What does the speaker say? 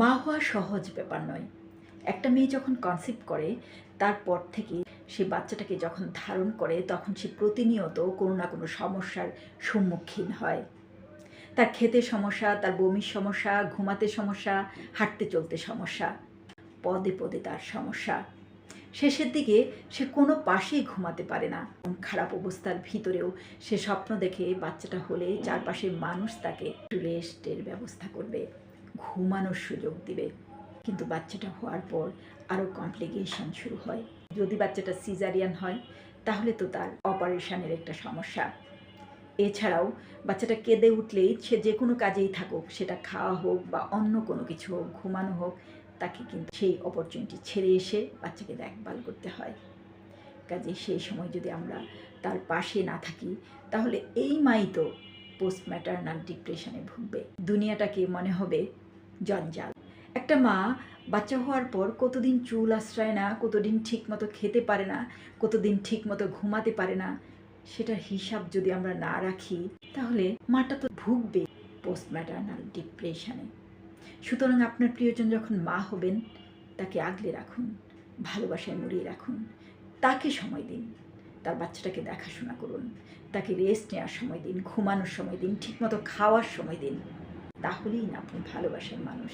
মা হওয়া সহজ ব্যাপার নয়। একটা মেয়ে যখন কনসেপ্ট করে, তারপর থেকে সে বাচ্চাটাকে যখন ধারণ করে, তখন সে প্রতিনিয়ত কোনো না কোনো সমস্যার সম্মুখীন হয়। তার খেতে সমস্যা, তার বমির সমস্যা, ঘুমাতে সমস্যা, হাঁটতে চলতে সমস্যা, পদে পদে তার সমস্যা। শেষের দিকে সে কোনো পাশেই ঘুমাতে পারে না। খারাপ অবস্থার ভিতরেও সে স্বপ্ন দেখে বাচ্চাটা হলে চারপাশের মানুষ তাকে একটু রেস্টের ব্যবস্থা করবে। ঘুমানোর সুযোগ দিবে। কিন্তু বাচ্চাটা হওয়ার পর আরও কমপ্লিকেশন শুরু হয়। যদি বাচ্চাটা সিজারিয়ান হয়, তাহলে তো তার অপারেশনের একটা সমস্যা। এছাড়াও বাচ্চাটা কেঁদে উঠলেই সে যে কোনো কাজেই থাকুক, সেটা খাওয়া হোক বা অন্য কোনো কিছু হোক, ঘুমানো হোক, তাকে কিন্তু সেই অপরচুনিটি ছেড়ে এসে বাচ্চাকে দেখভাল করতে হয়। কাজে সেই সময় যদি আমরা তার পাশে না থাকি, তাহলে এই মাই তো পোস্ট ম্যাটার্নাল ডিপ্রেশনে ভুগবে। দুনিয়াটাকে মনে হবে জঞ্জাল। একটা মা বাচ্চা হওয়ার পর কতদিন চুল আশ্রয় না, কতদিন ঠিক মতো খেতে পারে না, কতদিন ঠিক মতো ঘুমাতে পারে না, সেটার হিসাব যদি আমরা না রাখি, তাহলে মাটা তো ভুগবে পোস্ট ম্যাটার্নাল ডিপ্রেশনে সুতরাং আপনার প্রিয়জন যখন মা হবেন, তাকে আগলে রাখুন, ভালোবাসায় মুড়িয়ে রাখুন, তাকে সময় দিন, তার বাচ্চাটাকে দেখাশোনা করুন, তাকে রেস্ট নেওয়ার সময় দিন, ঘুমানোর সময় দিন, ঠিকমতো খাওয়ার সময় দিন। তাহলেই না আপনি ভালোবাসার মানুষ।